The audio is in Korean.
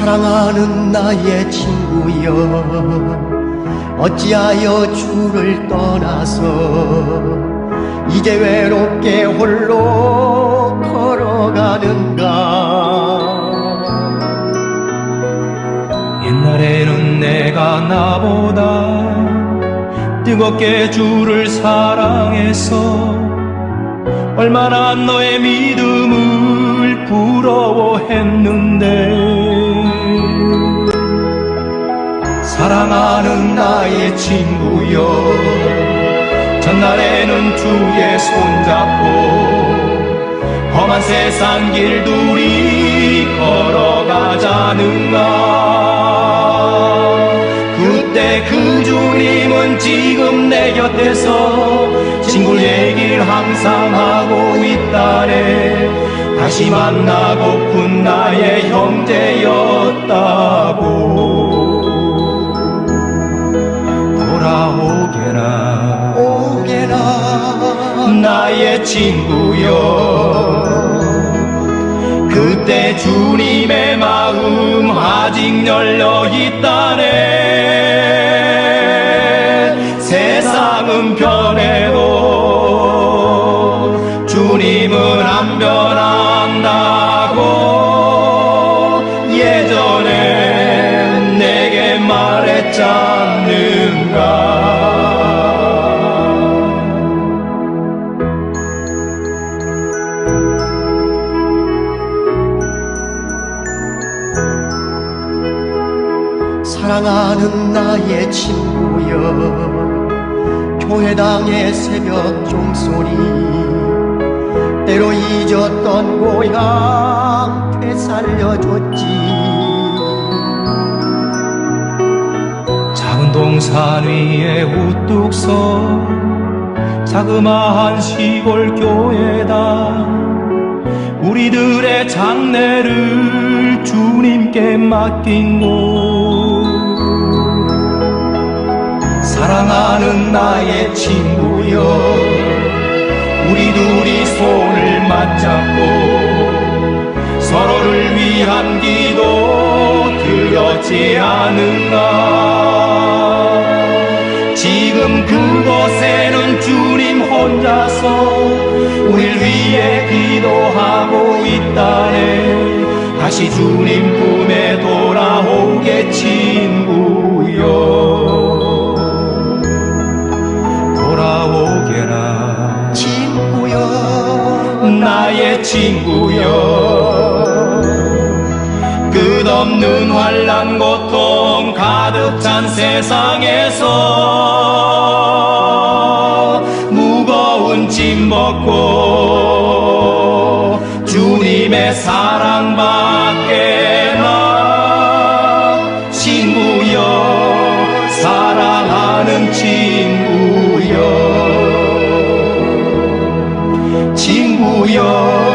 사랑하는 나의 친구여 어찌하여 주를 떠나서 이제 외롭게 홀로 걸어가는가? 옛날에는 내가 나보다 뜨겁게 주를 사랑해서 얼마나 너의 믿음을 부러워했는데 사랑하는 나의 친구여. 전날에는 주의 손잡고 험한 세상 길 둘이 걸어가자는가. 그때 그 주님은 지금 내 곁에서 친구 얘기를 항상 하고 있다네. 다시 만나고픈 나의 형제였다고 돌아오게나. 오게나. 나의 친구여. 그때 주님의 마음 아직 열려 있다네. 세상은 변해도 사랑하는 나의 친구여 교회당의 새벽 종소리. 때로 잊었던 고향 되살려줬지 동산 위에 우뚝 서 자그마한 시골 교회다. 우리들의 장례를 주님께 맡긴 곳. 사랑하는 나의 친구여 우리 둘이 손을 맞잡고 서로를 위한 기도 드렸지 않은가 다시 주님 품에 돌아오게 친구여. 돌아오게나 친구여. 나의 친구여. 끝없는 환란 고통 가득 찬 세상에서 무거운 짐 벗고 주님의 사랑밖에 나 친구여 사랑하는 친구여. 친구여.